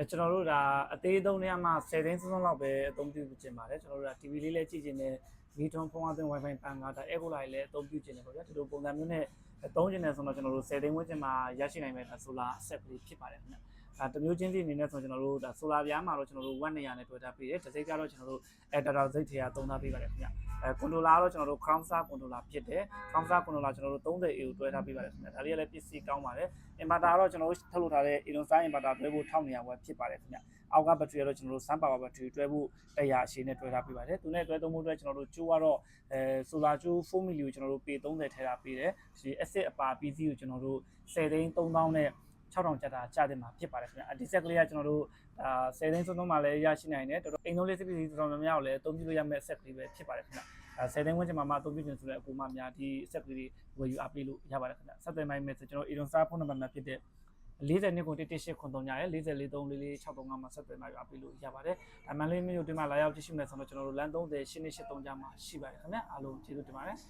အဲကျွန်တော်တို့ဒါအသေးသုံးနေရာမှာ10သိန်းစုံစုံလောက်ပဲအသုံးပြုကျင်ပါတယ်ကျွန်တော်တို့ဒါ TV လေးလည်းကြည့်ကျင်တယ်မီထွန်ဖုန်းအသွင်း Wi-Fi ပန်ကားဒါအဲကိုလာလည်းအသုံးပြုကျင်တယ်ပေါ့ဗျာဒီလိုပုံစံမျိုးနဲ့သုံးကျင်တယ်ဆိုတော့ကျွန်တော်တို့10သိန်းဝန်းကျင်မှာရရှိနိုင်မယ့်ဒါ solar set လေးဖြစ်ပါတယ်ခင်ဗျ ဒါတမျိုးချင်းစီအနေနဲ့ဆိုကျွန်တော်တို့ဒါ solar ပြားမှာတော့ကျွန်တော်တို့ watt 200နဲ့တွေ့တာပေးတယ်တစ်စိတ်ကတော့ကျွန်တော်တို့အဲ data စိတ်ထဲကသုံးသားပေးပါတယ်ခင်ဗျအဲ controller ကတော့ကျွန်တော်တို့ crown star controller ဖြစ်တယ် crown star controller ကျွန်တော်တို့ 30A ကိုတွဲထားပေးပါတယ်ခင်ဗျဒါလေးကလည်းပစ္စည်းကောင်းပါတယ် inverter ကတော့ကျွန်တော်တို့ထုတ်လုပ်ထားတဲ့ Elon Star inverter တွဲဖို့1200 watt ဖြစ်ပါတယ်ခင်ဗျအောက်က battery ကတော့ကျွန်တော်တို့ sun power battery တွဲဖို့100အရှိနဲ့တွဲထားပေးပါတယ်သူနဲ့တွဲသုံးဖို့အတွက်ကျွန်တော်တို့ကျိုးကတော့အဲ solar ကျိုး4 milli ကိုကျွန်တော်တို့ပေ30ထည့်ထားပေးတယ်ဒီ acid အပါ PC ကိုကျွန်တော်တို့10သိန်း3000နဲ့ 6000ကျပ်တာကျတဲ့မှာဖြစ်ပါတယ်ခင်ဗျအဒီဆက်ကလေးကကျွန်တော်တို့ဒါ10သိန်းသုံးသုံးမှာလည်းရရှိနိုင်တယ်တော်တော်အိမ်သုံးလေးစပီစီတော်တော်များများကိုလည်းအသုံးပြုလို့ရမယ့်ဆက်ကလေးပဲဖြစ်ပါတယ်ခင်ဗျအဲ10သိန်းဝန်းကျင်မှာမှအသုံးပြုခြင်းဆိုတဲ့အကူမများဒီဆက်ကလေးဝယ်ယူအားပေးလို့ရပါတယ်ခင်ဗျဆက်သွယ်မိုင်းမဲ့ဆိုကျွန်တော် Elon Star ဖုန်းနံပါတ်မှာဖြစ်တဲ့40နှစ်ကို118ခွန်3ညရဲ40 43 635မှာဆက်သွယ်မှာရပေးလို့ရပါတယ်။အမှန်လေးမျိုးဒီမှာလာရောက်ကြည့်ရှုနေဆိုတော့ကျွန်တော်တို့လမ်း30 883ကျမ်းမှာရှိပါတယ်ခင်ဗျ။အားလုံးကျေးဇူးတင်ပါတယ်။